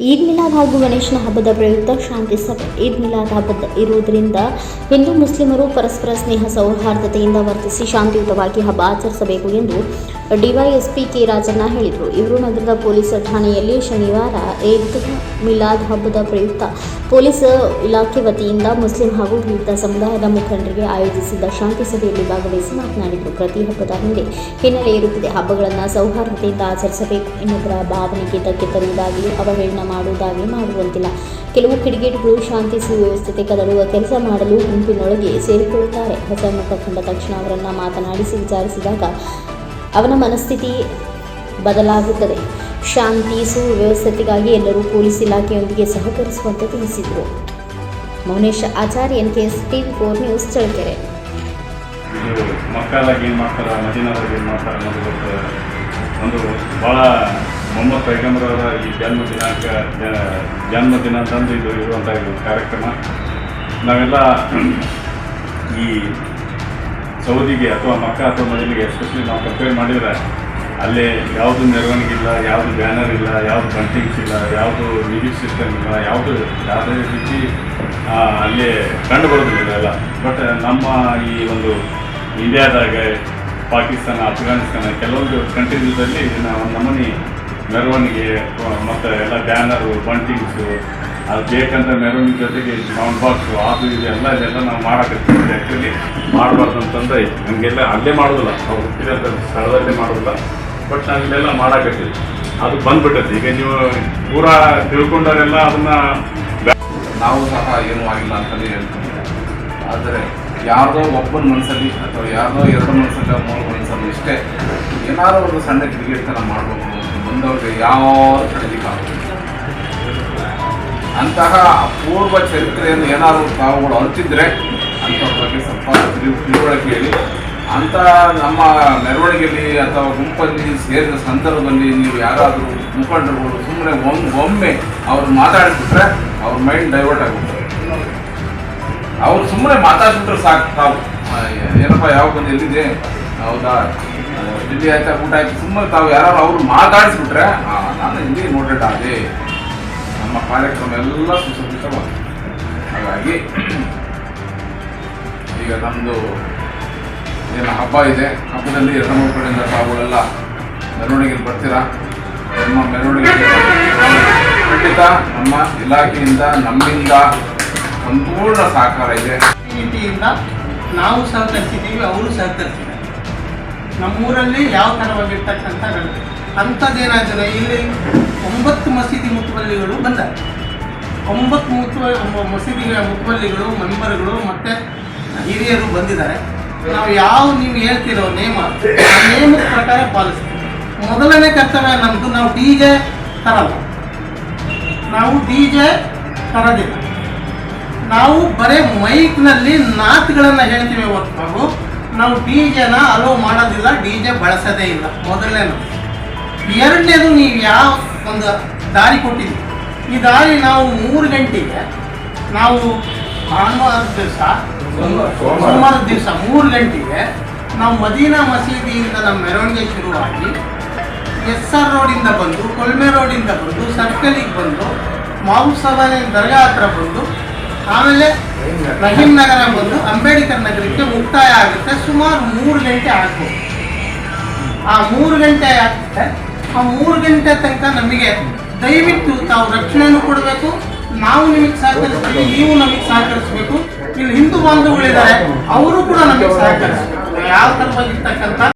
ಈದ್ ಮಿಲಾದ್ ಹಾಗೂ ಗಣೇಶನ ಹಬ್ಬದ ಪ್ರಯುಕ್ತ ಶಾಂತಿ ಸಭೆ. ಈದ್ ಮಿಲಾದ್ ಹಬ್ಬದ ಇರುವುದರಿಂದ ಹಿಂದೂ ಮುಸ್ಲಿಮರು ಪರಸ್ಪರ ಸ್ನೇಹ ಸೌಹಾರ್ದತೆಯಿಂದ ವರ್ತಿಸಿ ಶಾಂತಿಯುತವಾಗಿ ಹಬ್ಬ ಆಚರಿಸಬೇಕು ಎಂದು ಡಿವೈಎಸ್ಪಿ ಕೆ ರಾಜಣ್ಣ ಹೇಳಿದರು. ಇವರು ನಗರದ ಪೊಲೀಸ್ ಠಾಣೆಯಲ್ಲಿ ಶನಿವಾರ ಈದ್ ಮಿಲಾದ್ ಹಬ್ಬದ ಪ್ರಯುಕ್ತ ಪೊಲೀಸ್ ಇಲಾಖೆ ವತಿಯಿಂದ ಮುಸ್ಲಿಂ ಹಾಗೂ ವಿವಿಧ ಸಮುದಾಯದ ಮುಖಂಡರಿಗೆ ಆಯೋಜಿಸಿದ್ದ ಶಾಂತಿ ಸಭೆಯಲ್ಲಿ ಭಾಗವಹಿಸಿ ಮಾತನಾಡಿದರು. ಪ್ರತಿ ಹಬ್ಬದ ಹಿಂದೆ ಹಿನ್ನೆಲೆ ಇರುತ್ತದೆ. ಹಬ್ಬಗಳನ್ನು ಸೌಹಾರ್ದತೆಯಿಂದ ಆಚರಿಸಬೇಕು ಎನ್ನುವುದರ ಭಾವನೆಗೆ ಧಕ್ಕೆ ತರುವುದಾಗಲಿ ಅವಹೇಳನ ಮಾಡುವುದಾಗಲಿ ಮಾಡುವಂತಿಲ್ಲ. ಕೆಲವು ಕಿಡಿಗೇಡಿಗಳು ಶಾಂತಿ ಸುವ್ಯವಸ್ಥೆ ಕದಡುವ ಕೆಲಸ ಮಾಡಲು ಗುಂಪಿನೊಳಗೆ ಸೇರಿಕೊಳ್ಳುತ್ತಾರೆ. ಹೊಸ ಮುಖ ಕಂಡ ತಕ್ಷಣ ಅವರನ್ನು ಮಾತನಾಡಿಸಿ ವಿಚಾರಿಸಿದಾಗ ಅವನ ಮನಸ್ಥಿತಿ ಬದಲಾಗುತ್ತದೆ. ಶಾಂತಿ, ಸುವ್ಯವಸ್ಥೆಗಾಗಿ ಎಲ್ಲರೂ ಪೊಲೀಸ್ ಇಲಾಖೆಯೊಂದಿಗೆ ಸಹಕರಿಸುವಂತೆ ತಿಳಿಸಿದರು. Mounesh ಆಚಾರ್ಯನ್ KS TV four news Challakere. Four ಮಾಡ್ತಾರೆ ಮದೀನಾದಾಗ ಏನು. ಒಂದು ಭಾಳ ಮೊಹಮ್ಮದ್ ಪೈಗಂಬರವರ ಈ ಜನ್ಮ ದಿನಾಂಕ ಜನ್ಮ ಜನ್ಮದಿನ ಅಂತಂದು ಇದು ಇರುವಂಥ ಕಾರ್ಯಕ್ರಮ. ನಾವೆಲ್ಲ ಈ ಸೌದಿಗೆ ಅಥವಾ ಮಕ್ಕ ಅಥವಾ ಮಜಲಿಗೆ ಎಸ್ಪೆಷಲಿ ನಾವು ಕಂಪೇರ್ ಮಾಡಿದರೆ ಅಲ್ಲಿ ಯಾವುದು ಮೆರವಣಿಗೆ ಇಲ್ಲ, ಯಾವುದು ಬ್ಯಾನರ್ ಇಲ್ಲ, ಯಾವುದು ಬಂಟಿಂಗ್ಸ್ ಇಲ್ಲ, ಯಾವುದು ಮ್ಯೂಸಿಕ್ ಸಿಸ್ಟಮ್ ಇಲ್ಲ, ಯಾವುದು ಯಾವುದೇ ರೀತಿ ಅಲ್ಲಿ ಕಂಡು ಬರೋದಿಲ್ಲ ಎಲ್ಲ ಬಟ್ ನಮ್ಮ ಈ ಒಂದು ಇಂಡಿಯಾದಾಗ ಪಾಕಿಸ್ತಾನ ಅಫ್ಘಾನಿಸ್ತಾನ ಕೆಲವೊಂದು ಕಂಟ್ರೀಸಲ್ಲಿ ಒಂದು ನಮೂನಿ ಮೆರವಣಿಗೆ ಮತ್ತು ಎಲ್ಲ ಬ್ಯಾನರು ಬಂಟಿಂಗ್ಸು ಅದು ಬೇಕಂತ ಮೆರವಣಿಗೆ ಜೊತೆಗೆ ಸೌಂಡ್ ಬಾಕ್ಸು ಅದು ಇದು ಎಲ್ಲ ಇದೆಲ್ಲ ನಾವು ಮಾಡಕತ್ತೀವಿ ಆ್ಯಕ್ಚುಲಿ ಮಾಡಬಾರ್ದು ಅಂತಂದ್ರೆ ನಮಗೆಲ್ಲ ಅಲ್ಲೇ ಮಾಡೋದಿಲ್ಲ. ನಾವು ಹುಟ್ಟಿದಂಥ ಸ್ಥಳದಲ್ಲೇ ಮಾಡೋದಿಲ್ಲ. ಬಟ್ ನಾವು ಇಲ್ಲೆಲ್ಲ ಮಾಡಕತ್ತೀವಿ. ಅದು ಬಂದ್ಬಿಟ್ಟೈತೆ. ಈಗ ನೀವು ಪೂರಾ ತಿಳ್ಕೊಂಡವರೆಲ್ಲ ಅದನ್ನು ನಾವು ಸಹ ಏನೂ ಆಗಿಲ್ಲ ಅಂತಲೇ ಹೇಳ್ತೀವಿ. ಆದರೆ ಯಾರ್ದೋ ಒಬ್ಬನ ಮನಸ್ಸಲ್ಲಿ ಅಥವಾ ಯಾರ್ದೋ ಎರಡು ಮನಸ್ಸಲ್ಲಿ ಮೂರು ಮನಸ್ಸಲ್ಲಿ ಇಷ್ಟೇ ಏನಾದರೂ ಒಂದು ಸಣ್ಣ ಕಿಡಿಗೇಡ್ತನ ಮಾಡಬೇಕು ಬಂದವ್ರಿಗೆ ಯಾವ ತಡೆಲಿಕ್ಕಾಗುತ್ತೆ ಅಂತಹ ಅಪೂರ್ವ ಚರಿತ್ರೆಯನ್ನು ಏನಾದರೂ ತಾವುಗಳು ಅಂತ ಬಗ್ಗೆ ಸ್ವಲ್ಪ ತಿಳಿ- ತಿಳುವಳಿಕೆ ಹೇಳಿ ಅಂಥ ನಮ್ಮ ಮೆರವಣಿಗೆಯಲ್ಲಿ ಅಥವಾ ಗುಂಪಲ್ಲಿ ಸೇರಿದ ಸಂದರ್ಭದಲ್ಲಿ ನೀವು ಯಾರಾದರೂ ಮುಖಂಡರುಗಳು ಸುಮ್ಮನೆ ಒಮ್ಮೆ ಒಮ್ಮೆ ಅವ್ರು ಮಾತಾಡಿಬಿಟ್ರೆ ಅವ್ರ ಮೈಂಡ್ ಡೈವರ್ಟ್ ಆಗುತ್ತೆ. ಅವ್ರು ಸುಮ್ಮನೆ ಮಾತಾಡ್ಬಿಟ್ರೆ ಸಾಕು ತಾವು. ಏನಪ್ಪ ಯಾವ ಬಂದು ಎಲ್ಲಿದೆ? ಹೌದಾ? ಇಲ್ಲಿ ಆಯ್ತಾ ಊಟ ಆಯ್ತು. ಸುಮ್ಮನೆ ತಾವು ಯಾರು ಅವ್ರು ಮಾತಾಡಿಸ್ಬಿಟ್ರೆ ನಾನು ಇಲ್ಲಿ ನೋಟೆಡ್ ಆದೆ ನಮ್ಮ ಕಾರ್ಯಕ್ರಮ ಎಲ್ಲ ಸುಸಜ್ಜಿತವಾಗಿದೆ. ಹಾಗಾಗಿ ಈಗ ನಮ್ಮದು ಏನು ಹಬ್ಬ ಇದೆ, ಹಬ್ಬದಲ್ಲಿ ಎರಡು ಮೂರು ಕಡೆಯಿಂದ ತಾವುಗಳೆಲ್ಲ ಮೆರವಣಿಗೆಗೆ ಬರ್ತೀರಾ? ನಮ್ಮ ಮೆರವಣಿಗೆ ಖಂಡಿತ ನಮ್ಮ ಇಲಾಖೆಯಿಂದ ನಮ್ಮಿಂದ ಸಂಪೂರ್ಣ ಸಹಕಾರ ಇದೆ. ರೀತಿಯಿಂದ ನಾವು ಸಹಕರಿಸಿದ್ದೀವಿ, ಅವರು ಸಹಕರಿಸಿದ್ದಾರೆ. ನಮ್ಮೂರಲ್ಲಿ ಯಾವ ಥರವಾಗಿರ್ತಕ್ಕಂಥ ಗಣಪತಿ ಅಂಥದ್ದೇನಾದ್ರೆ ಇಲ್ಲಿ ಒಂಬತ್ತು ಮಸೀದಿ ಮುತುವಲ್ಲಿಗಳು ಬಂದಾರೆ ಒಂಬತ್ತು ಒಂಬ- ಮಸೀದಿಗಳ ಮುತುವಲ್ಲಿಗಳು, ಮೆಂಬರ್ಗಳು ಮತ್ತು ಹಿರಿಯರು ಬಂದಿದ್ದಾರೆ. ನಾವು ಯಾವ ನೀವು ಹೇಳ್ತಿರೋ ನೇಮ, ಆ ನೇಮದ ಪ್ರಕಾರ ಪಾಲಿಸ್ತೀವಿ. ಮೊದಲನೇ ಕರ್ತವ್ಯ ನಮ್ಮದು ನಾವು ಡಿ ಜೆ ತರಲ್ಲ. ನಾವು ಡಿ ಜೆ ತರೋದಿಲ್ಲ. ನಾವು ಬರೇ ಮೈಕ್ನಲ್ಲಿ ನಾತ್ಗಳನ್ನು ಹೇಳ್ತೀವಿ ಹೊರತು ನಾವು ಡಿ ಜೆನ ಅಲೋ ಮಾಡೋದಿಲ್ಲ, ಡಿ ಜೆ ಬಳಸೋದೇ ಇಲ್ಲ. ಮೊದಲನೇದು. ಎರಡನೇದು ನೀವು ಯಾವ ಒಂದು ದಾರಿ ಕೊಟ್ಟಿದ್ವಿ ಈ ದಾರಿ ನಾವು ಮೂರು ಗಂಟೆಗೆ, ನಾವು ಭಾನುವಾರದ ದಿವಸ, ಸೋಮವಾರದ ದಿವಸ ಮೂರು ಗಂಟೆಗೆ ನಾವು ಮದೀನಾ ಮಸೀದಿಯಿಂದ ನಮ್ಮ ಮೆರವಣಿಗೆ ಶುರುವಾಗಿ ಎಸ್ ಆರ್ ರೋಡಿಂದ ಬಂದು, ಕೊಲ್ಮೆ ರೋಡಿಂದ ಬಂದು ಸರ್ಕಲಿಗೆ ಬಂದು, ಮಾವುಸಭಾನೆ ದರ್ಗಾ ಹತ್ರ ಬಂದು, ಆಮೇಲೆ ರಹೀಂ ನಗರ ಬಂದು ಅಂಬೇಡ್ಕರ್ ನಗರಕ್ಕೆ ಮುಕ್ತಾಯ ಆಗುತ್ತೆ. ಸುಮಾರು ಮೂರು ಗಂಟೆ ಆಗ್ಬೋದು. ಆ ಮೂರು ಗಂಟೆ ಆಗುತ್ತೆ. ಆ ಮೂರು ಗಂಟೆ ತನಕ ನಮಗೆ ದಯವಿಟ್ಟು ತಾವು ರಕ್ಷಣೆಯನ್ನು ಕೊಡಬೇಕು. ನಾವು ನಿಮಗೆ ಸಹಕರಿಸ್ತೀವಿ ನೀವು ನಮಗೆ ಸಹಕರಿಸಬೇಕು. ಇಲ್ಲಿ ಹಿಂದೂ ಬಾಂಧವಗಳಿದ್ದಾರೆ, ಅವರು ಕೂಡ ನಮಗೆ ಸಹಕರಿಸಬೇಕು. ಯಾವ ಥರವಾಗಿರ್ತಕ್ಕಂಥ